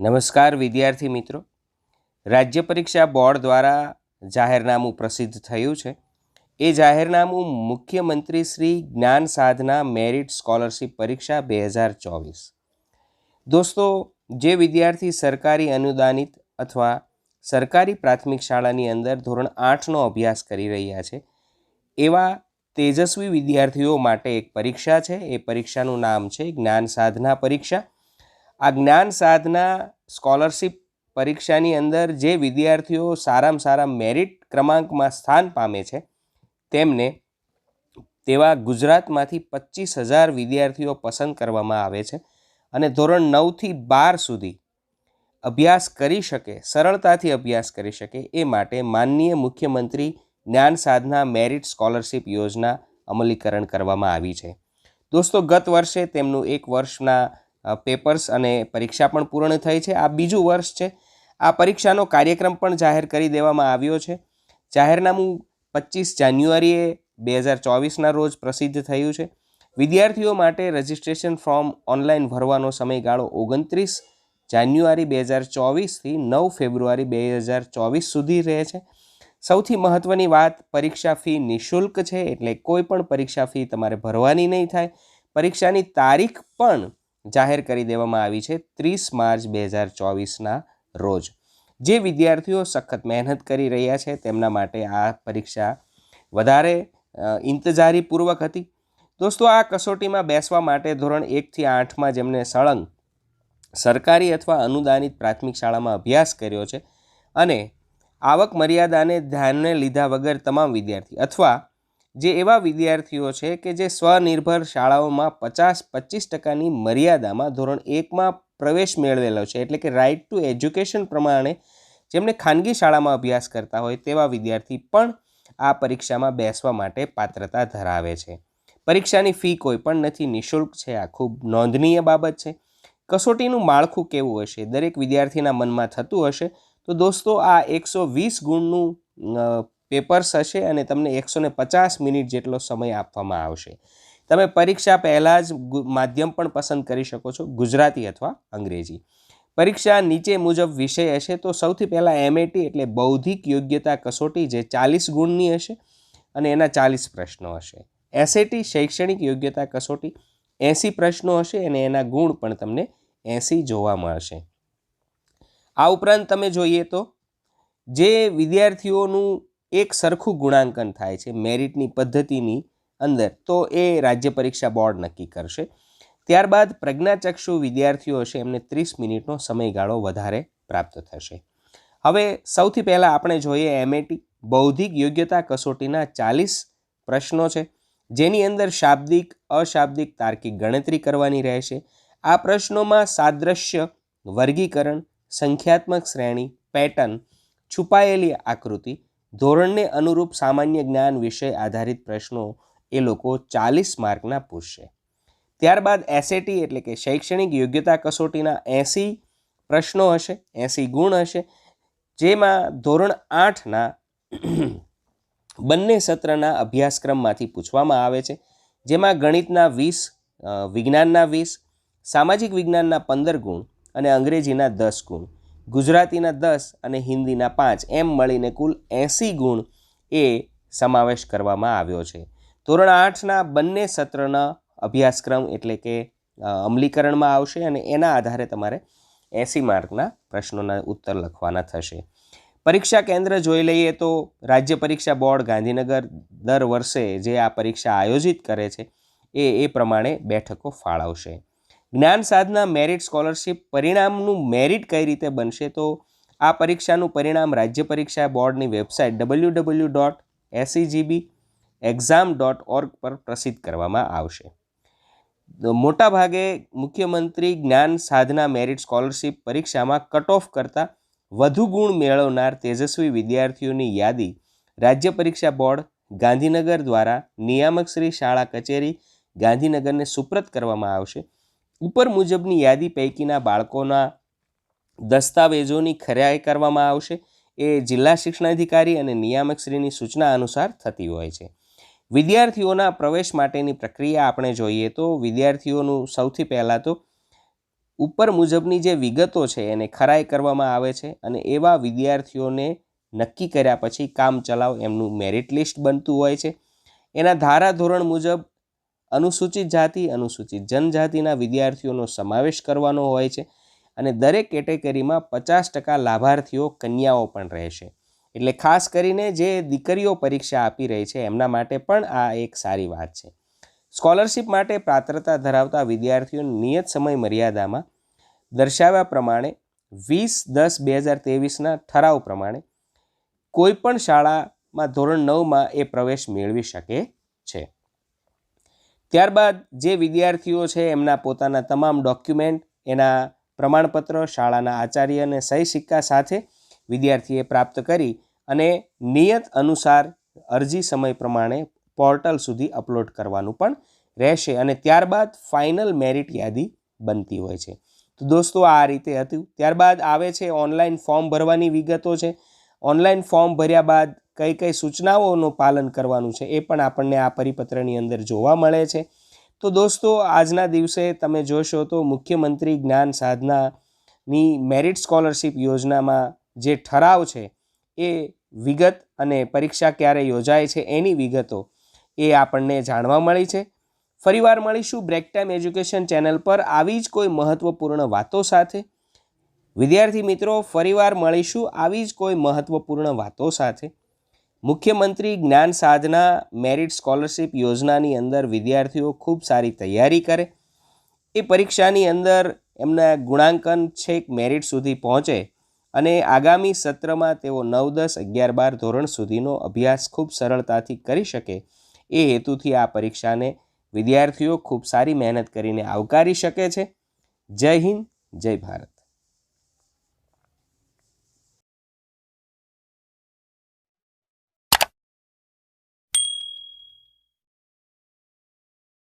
નમસ્કાર વિદ્યાર્થી મિત્રો. રાજ્ય પરીક્ષા બોર્ડ દ્વારા જાહેરનામું પ્રસિદ્ધ થયું છે. એ જાહેરનામું મુખ્યમંત્રી શ્રી જ્ઞાન સાધના મેરિટ સ્કોલરશિપ પરીક્ષા બે હજાર ચોવીસ. દોસ્તો, જે વિદ્યાર્થી સરકારી અનુદાનિત અથવા સરકારી પ્રાથમિક શાળાની અંદર ધોરણ આઠનો અભ્યાસ કરી રહ્યા છે, એવા તેજસ્વી વિદ્યાર્થીઓ માટે એક પરીક્ષા છે. એ પરીક્ષાનું નામ છે જ્ઞાન સાધના પરીક્ષા. આ જ્ઞાન સાધના સ્કોલરશિપ પરીક્ષાની અંદર જે વિદ્યાર્થીઓ સારામાં સારા મેરિટ ક્રમાંકમાં સ્થાન પામે છે, તેમને તેવા ગુજરાતમાંથી પચીસ હજાર વિદ્યાર્થીઓ પસંદ કરવામાં આવે છે અને ધોરણ નવથી બાર સુધી અભ્યાસ કરી શકે, સરળતાથી અભ્યાસ કરી શકે એ માટે માનનીય મુખ્યમંત્રી જ્ઞાન સાધના મેરિટ સ્કોલરશિપ યોજના અમલીકરણ કરવામાં આવી છે. દોસ્તો, ગત વર્ષે તેમનું એક વર્ષના પેપર્સ અને પરીક્ષા પણ પૂર્ણ થઈ છે. આ બીજું વર્ષ છે. આ પરીક્ષાનો કાર્યક્રમ પણ જાહેર કરી દેવામાં આવ્યો છે. જાહેરનામું પચીસ જાન્યુઆરીએ બે હજાર ચોવીસના રોજ પ્રસિદ્ધ થયું છે. વિદ્યાર્થીઓ માટે રજિસ્ટ્રેશન ફોર્મ ઓનલાઈન ભરવાનો સમયગાળો ઓગણત્રીસ જાન્યુઆરી બે હજાર ચોવીસથી નવ ફેબ્રુઆરી બે હજાર ચોવીસ સુધી રહે છે. સૌથી મહત્ત્વની વાત, પરીક્ષા ફી નિઃશુલ્ક છે. એટલે કોઈ પણ પરીક્ષા ફી તમારે ભરવાની નહીં થાય. પરીક્ષાની તારીખ પણ જાહેર કરી દેવામાં આવી છે ત્રીસ માર્ચ બે હજાર ચોવીસના રોજ. જે વિદ્યાર્થીઓ સખત મહેનત કરી રહ્યા છે તેમના માટે આ પરીક્ષા વધારે ઇંતજારીપૂર્વક હતી. દોસ્તો, આ કસોટીમાં બેસવા માટે ધોરણ એકથી આઠમાં જેમને સળંગ સરકારી અથવા અનુદાનિત પ્રાથમિક શાળામાં અભ્યાસ કર્યો છે અને આવક મર્યાદાને ધ્યાને લીધા વગર તમામ વિદ્યાર્થી અથવા જે એવા વિદ્યાર્થીઓ છે કે જે સ્વનિર્ભર શાળાઓમાં પચાસ પચીસ ટકાની મર્યાદામાં ધોરણ એકમાં પ્રવેશ મેળવેલો છે, એટલે કે રાઇટ ટુ એજ્યુકેશન પ્રમાણે જેમને ખાનગી શાળામાં અભ્યાસ કરતા હોય તેવા વિદ્યાર્થી પણ આ પરીક્ષામાં બેસવા માટે પાત્રતા ધરાવે છે. પરીક્ષાની ફી કોઈ પણ નથી, નિઃશુલ્ક છે, આ ખૂબ નોંધનીય બાબત છે. કસોટીનું માળખું કેવું હશે? દરેક વિદ્યાર્થીના મનમાં થતું હશે? તો દોસ્તો, આ એકસો વીસ ગુણનું પેપર્સ હશે અને તમને એકસો ને પચાસ મિનિટ જેટલો સમય આપવામાં આવશે. તમે પરીક્ષા પહેલાં જ માધ્યમ પણ પસંદ કરી શકો છો, ગુજરાતી અથવા અંગ્રેજી. પરીક્ષા નીચે મુજબ વિષય હશે તો સૌથી પહેલાં એમએટી એટલે બૌદ્ધિક યોગ્યતા કસોટી જે ચાલીસ ગુણની હશે અને એના ચાલીસ પ્રશ્નો હશે. એસએટી શૈક્ષણિક યોગ્યતા કસોટી, એંસી પ્રશ્નો હશે અને એના ગુણ પણ તમને એંસી જોવા મળશે. આ ઉપરાંત તમે જોઈએ તો, જે વિદ્યાર્થીઓનું એક સરખું ગુણાંકન થાય છે મેરિટની પદ્ધતિની અંદર, તો એ રાજ્ય પરીક્ષા બોર્ડ નક્કી કરશે. ત્યારબાદ પ્રજ્ઞાચક્ષુ વિદ્યાર્થીઓ હશે, એમને ત્રીસ મિનિટનો સમયગાળો વધારે પ્રાપ્ત થશે. હવે સૌથી પહેલાં આપણે જોઈએ એમએટી બૌદ્ધિક યોગ્યતા કસોટીના ચાલીસ પ્રશ્નો છે, જેની અંદર શાબ્દિક, અશાબ્દિક તાર્કિક ગણતરી કરવાની રહેશે. આ પ્રશ્નોમાં સાદ્રશ્ય, વર્ગીકરણ, સંખ્યાત્મક શ્રેણી, પેટર્ન, છુપાયેલી આકૃતિ ધોરણને અનુરૂપ સામાન્ય જ્ઞાન વિષય આધારિત પ્રશ્નો એ લોકો ચાલીસ માર્કના પૂછશે. ત્યારબાદ એસએટી એટલે કે શૈક્ષણિક યોગ્યતા કસોટીના એંસી પ્રશ્નો હશે, એંસી ગુણ હશે, જેમાં ધોરણ આઠના બંને સત્રના અભ્યાસક્રમમાંથી પૂછવામાં આવે છે, જેમાં ગણિતના વીસ વિજ્ઞાનના વીસ, સામાજિક વિજ્ઞાનના પંદર ગુણ અને અંગ્રેજીના દસ ગુણ. ગુજરાતીના દસ અને હિન્દીના પાંચ એમ મળીને કુલ એંસી ગુણ એ સમાવેશ કરવામાં આવ્યો છે. ધોરણ આઠના બંને સત્રના અભ્યાસક્રમ એટલે કે અમલીકરણમાં આવશે અને એના આધારે તમારે એંસી માર્કના પ્રશ્નોના ઉત્તર લખવાના થશે. પરીક્ષા કેન્દ્ર જોઈ લઈએ તો રાજ્ય પરીક્ષા બોર્ડ ગાંધીનગર દર વર્ષે જે આ પરીક્ષા આયોજિત કરે છે એ એ પ્રમાણે બેઠકો ફાળવશે. જ્ઞાન સાધના મેરિટ સ્કોલરશિપ પરિણામનું મેરિટ કઈ રીતે બનશે તો આ પરીક્ષાનું પરિણામ રાજ્ય પરીક્ષા બોર્ડની website W W dot SEB exam dot org પર પ્રસિદ્ધ કરવામાં આવશે. મોટાભાગે મુખ્યમંત્રી જ્ઞાન સાધના મેરિટ સ્કોલરશિપ પરીક્ષામાં કટ ઓફ કરતાં વધુ ગુણ મેળવનાર તેજસ્વી વિદ્યાર્થીઓની યાદી રાજ્ય પરીક્ષા બોર્ડ, ગાંધીનગર દ્વારા નિયામક શ્રી શાળા કચેરી, ગાંધીનગરને સુપ્રત કરવામાં આવશે. ઉપર મુજબની યાદી પૈકીના બાળકોના દસ્તાવેજોની ખરાઈ કરવામાં આવશે. એ જિલ્લા શિક્ષણાધિકારી અને નિયામકશ્રીની સૂચના અનુસાર થતી હોય છે. વિદ્યાર્થીઓના પ્રવેશ માટેની પ્રક્રિયા આપણે જોઈએ તો વિદ્યાર્થીઓનું સૌથી પહેલાં તો ઉપર મુજબની જે વિગતો છે એને ખરાઈ કરવામાં આવે છે અને એવા વિદ્યાર્થીઓને નક્કી કર્યા પછી કામ ચલાવ એમનું મેરિટ લિસ્ટ બનતું હોય છે. એના ધારા ધોરણ મુજબ અનુસૂચિત જાતિ, અનુસૂચિત જનજાતિના વિદ્યાર્થીઓનો સમાવેશ કરવાનો હોય છે અને દરેક કેટેગરીમાં પચાસ ટકા લાભાર્થીઓ કન્યાઓ પણ રહેશે. એટલે ખાસ કરીને જે દીકરીઓ પરીક્ષા આપી રહી છે એમના માટે પણ આ એક સારી વાત છે. સ્કોલરશિપ માટે પાત્રતા ધરાવતા વિદ્યાર્થીઓ નિયત સમય મર્યાદામાં દર્શાવ્યા પ્રમાણે વીસ દસ બે હજાર તેવીસના ઠરાવ પ્રમાણે કોઈપણ શાળામાં ધોરણ નવમાં એ પ્રવેશ મેળવી શકે છે. ત્યારબાદ જે વિદ્યાર્થીઓ છે, એમના પોતાના તમામ ડોક્યુમેન્ટ, એના પ્રમાણપત્ર, શાળાના આચાર્ય અને સહી સિક્કા સાથે વિદ્યાર્થીએ પ્રાપ્ત કરી અને નિયત અનુસાર અરજી સમય પ્રમાણે પોર્ટલ સુધી અપલોડ કરવાનું પણ રહેશે અને ત્યારબાદ ફાઇનલ મેરિટ યાદી બનતી હોય છે. તો દોસ્તો, આ રીતે હતું. ત્યારબાદ આવે છે ઓનલાઈન ફોર્મ ભરવાની વિગતો છે. ઓનલાઈન ફોર્મ ભર્યા બાદ કઈ કઈ સૂચનાઓનું પાલન કરવાનું છે એ પણ આપણને આ પરિપત્રની અંદર જોવા મળે છે. તો દોસ્તો, આજના દિવસે તમે જોશો તો મુખ્યમંત્રી જ્ઞાન સાધનાની મેરિટ સ્કોલરશિપ યોજનામાં જે ઠરાવ છે એ વિગત અને પરીક્ષા ક્યારે યોજાય છે એની વિગતો એ આપણને જાણવા મળી છે. ફરીવાર મળીશું બ્રેક ટાઈમ એજ્યુકેશન ચેનલ પર આવી જ કોઈ મહત્ત્વપૂર્ણ વાતો સાથે. વિદ્યાર્થી મિત્રો, ફરીવાર મળીશું આવી જ કોઈ મહત્ત્વપૂર્ણ વાતો સાથે. મુખ્યમંત્રી જ્ઞાન સાધના મેરિટ સ્કોલરશિપ યોજનાની અંદર વિદ્યાર્થીઓ ખૂબ સારી તૈયારી કરે. એ પરીક્ષાની અંદર એમના ગુણાંકન છેક મેરિટ સુધી પહોંચે અને આગામી સત્રમાં તેઓ નવ, દસ, અગિયાર, બાર ધોરણ સુધીનો અભ્યાસ ખૂબ સરળતાથી કરી શકે. એ હેતુથી આ પરીક્ષાને વિદ્યાર્થીઓ ખૂબ સારી મહેનત કરીને આવકારી શકે છે. જય હિન્દ, જય ભારત.